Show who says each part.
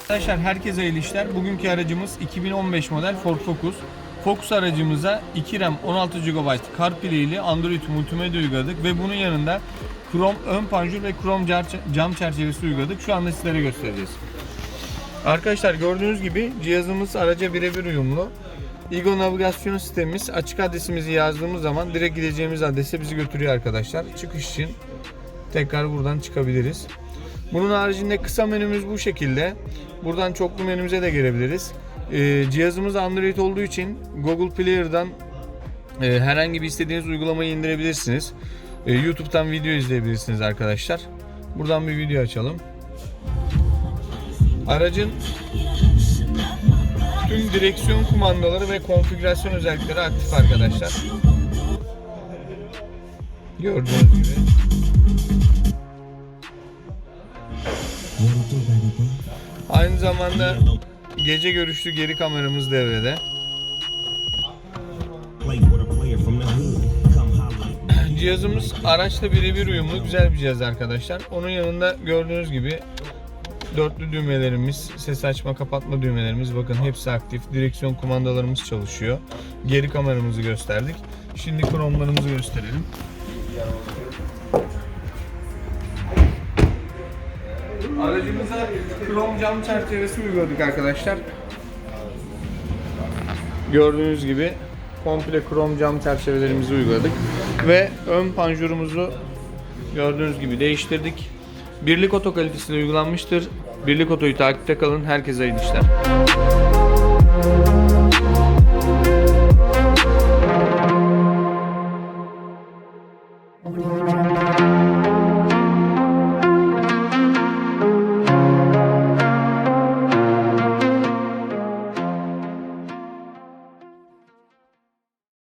Speaker 1: Arkadaşlar herkese hayırlı işler. Bugünkü aracımız 2015 model Ford Focus. Focus aracımıza 2 RAM 16 GB CarPlay ile Android multimedya uyguladık ve bunun yanında Chrome ön panjur ve car- cam çerçevesi uyguladık. Şu anda sizlere göstereceğiz. Arkadaşlar gördüğünüz gibi cihazımız araca birebir uyumlu. Igo navigasyon sistemimiz açık adresimizi yazdığımız zaman direkt gideceğimiz adrese bizi götürüyor arkadaşlar. Çıkış için tekrar buradan çıkabiliriz. Bunun haricinde kısa menümüz bu şekilde. Buradan çoklu menümüze de gelebiliriz. Ee, cihazımız Android olduğu için Google Player'dan e, herhangi bir istediğiniz uygulamayı indirebilirsiniz. Ee, YouTube'dan video izleyebilirsiniz arkadaşlar. Buradan bir video açalım. Aracın tüm direksiyon kumandaları ve konfigürasyon özellikleri aktif arkadaşlar. Gördüğünüz gibi. Aynı zamanda gece görüşlü geri kameramız devrede. Cihazımız araçla birebir uyumlu güzel bir cihaz arkadaşlar. Onun yanında gördüğünüz gibi dörtlü düğmelerimiz, ses açma kapatma düğmelerimiz bakın hepsi aktif. Direksiyon kumandalarımız çalışıyor. Geri kameramızı gösterdik. Şimdi kromlarımızı gösterelim. Aracımıza krom cam çerçevesi uyguladık arkadaşlar. Gördüğünüz gibi komple krom cam çerçevelerimizi uyguladık. Ve ön panjurumuzu gördüğünüz gibi değiştirdik. Birlik oto kalitesiyle uygulanmıştır. Birlik otoyu takipte kalın. Herkese hayırlı işler. Thank you.